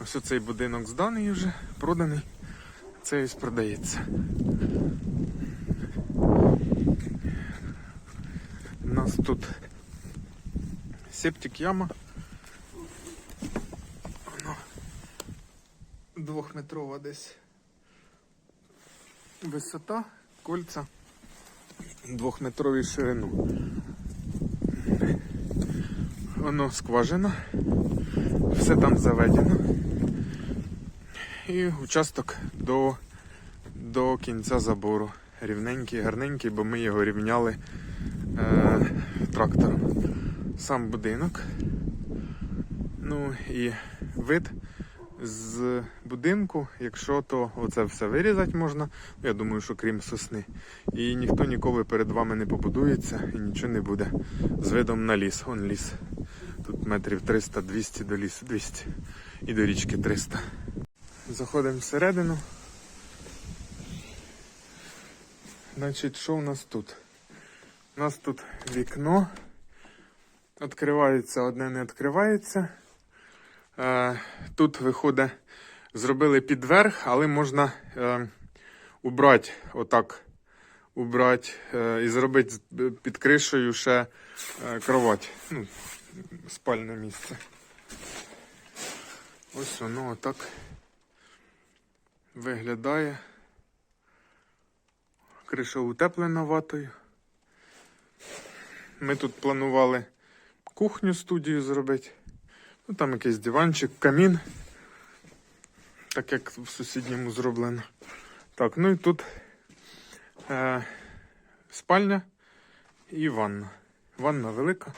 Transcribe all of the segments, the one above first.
Ось оцей будинок зданий вже, проданий. Цей ось продається. У нас тут септик яма. Воно двохметрова десь висота, кольця, двохметрові ширину. Воно скважина, все там заведено. І участок до, до кінця забору. Рівненький, гарненький, бо ми його рівняли е, трактором. Сам будинок. Ну і вид з будинку, якщо то оце все вирізати можна, я думаю, що крім сосни. І ніхто ніколи перед вами не побудується і нічого не буде з видом на ліс. Он ліс. Тут метрів 300-200 до лісу, 200 і до річки 300. Заходимо всередину. Значить, що у нас тут? У нас тут вікно. Відкривається, одне не відкривається. Е, тут виходить, зробили підверх, але можна е, убрати отак. Убрати е, і зробити під кришею ще кровать. Ну, спальне місце. Ось воно отак виглядає. Криша утеплена ватою. Ми тут планували кухню студію зробити. Ну там якийсь диванчик, камін. Так як в сусідньому зроблено. Так, ну і тут е, спальня і ванна. Ванна велика.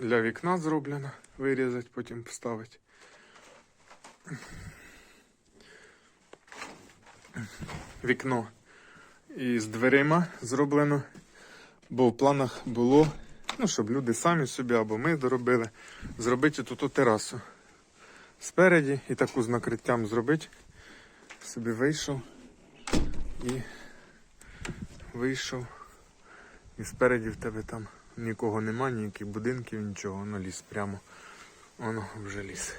Для вікна зроблена. Вирізати, потім поставити. Вікно із дверима зроблено. Бо в планах було, ну, щоб люди самі собі або ми доробили, зробити тут терасу спереді і таку з накриттям зробити. Собі вийшов і вийшов. І спереді в тебе там нікого нема, ніяких будинків, нічого, воно ліс прямо. Воно вже ліс.